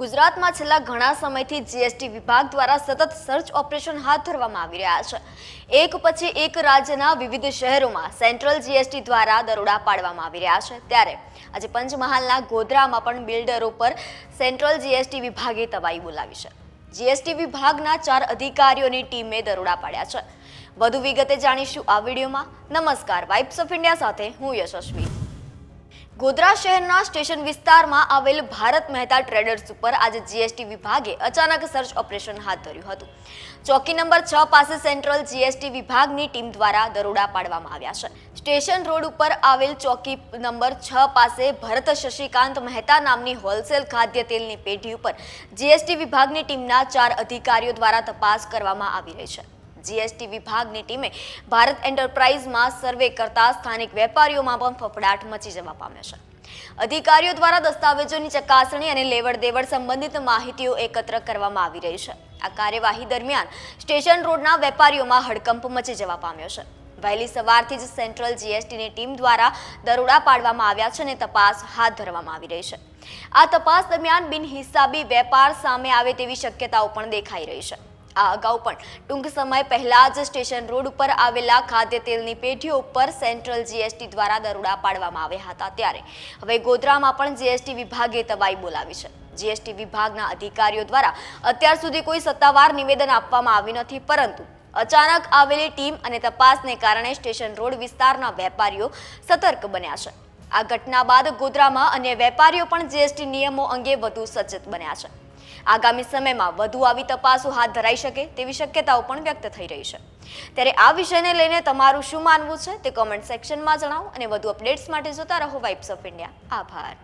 ગુજરાતમાં છેલ્લા ઘણા સમયથી જીએસટી વિભાગ દ્વારા સતત સર્ચ ઓપરેશન હાથ ધરવામાં આવી રહ્યા છે. એક પછી એક રાજ્યના વિવિધ શહેરોમાં સેન્ટ્રલ જીએસટી દ્વારા દરોડા પાડવામાં આવી રહ્યા છે. ત્યારે આજે પંચમહાલના ગોધરામાં પણ બિલ્ડરો પર સેન્ટ્રલ જીએસટી વિભાગે તબાહી બોલાવી છે. જીએસટી વિભાગના ચાર અધિકારીઓની ટીમે દરોડા પાડ્યા છે. વધુ વિગતે જાણીશું આ વિડીયોમાં. નમસ્કાર. વાઇબ્સ ઓફ ઇન્ડિયા સાથે હું યશસ્વી. ગોધરા શહેરના સ્ટેશન વિસ્તારમાં આવેલ ભારત મહેતા ટ્રેડર્સ ઉપર આજે જીએસટી વિભાગે અચાનક સર્ચ ઓપરેશન હાથ ધર્યું હતું. ચોકી નંબર છ પાસે સેન્ટ્રલ જીએસટી વિભાગની ટીમ દ્વારા દરોડા પાડવામાં આવ્યા છે. સ્ટેશન રોડ ઉપર આવેલ ચોકી નંબર છ પાસે ભરત શશિકાંત મહેતા નામની હોલસેલ ખાદ્ય તેલની પેઢી ઉપર જીએસટી વિભાગની ટીમના ચાર અધિકારીઓ દ્વારા તપાસ કરવામાં આવી રહી છે. જીએસટી વિભાગની ટીમે ભારત એન્ટરપ્રાઇઝમાં સર્વે કરતા સ્થાનિક વેપારીઓમાં પણ ફફડાટ મચી જવા પામ્યો છે. અધિકારીઓ દ્વારા દસ્તાવેજોની ચકાસણી અને લેવડ દેવડ સંબંધિત માહિતીઓ એકત્ર કરવામાં આવી રહી છે. આ કાર્યવાહી દરમિયાન સ્ટેશન રોડના વેપારીઓમાં હડકંપ મચી જવા પામ્યો છે. વહેલી સવારથી જ સેન્ટ્રલ જીએસટીની ટીમ દ્વારા દરોડા પાડવામાં આવ્યા છે અને તપાસ હાથ ધરવામાં આવી રહી છે. આ તપાસ દરમિયાન બિનહિસાબી વેપાર સામે આવે તેવી શક્યતાઓ પણ દેખાઈ રહી છે. આ અગાઉ પણ. ટૂંક સમય પહેલા જ સ્ટેશન રોડ ઉપર આવેલા ખાદ્ય તેલની પેઢીઓ ઉપર સેન્ટ્રલ જીએસટી દ્વારા દરોડા પાડવામાં આવ્યા હતા ત્યારે. હવે ગોધરામાં પણ જીએસટી વિભાગે તવાઈ બોલાવી છે. જીએસટી વિભાગના અધિકારીઓ દ્વારા અત્યાર સુધી કોઈ સત્તાવાર નિવેદન આપવામાં આવ્યું નથી, પરંતુ અચાનક આવેલી ટીમ અને તપાસને કારણે સ્ટેશન રોડ વિસ્તારના વેપારીઓ સતર્ક બન્યા છે. આ ઘટના બાદ ગોધરામાં અન્ય વેપારીઓ પણ જીએસટી નિયમો અંગે વધુ સચેત બન્યા છે. આગામી સમયમાં વધુ આવી તપાસો હાથ ધરાઈ શકે તેવી શક્યતાઓ પણ વ્યક્ત થઈ રહી છે. ત્યારે આ વિષયને લઈને તમારું શું માનવું છે તે કોમેન્ટ સેક્શનમાં જણાવો અને વધુ અપડેટ્સ માટે જોતા રહો વાઇબ્સ ઓફ ઇન્ડિયા આભાર.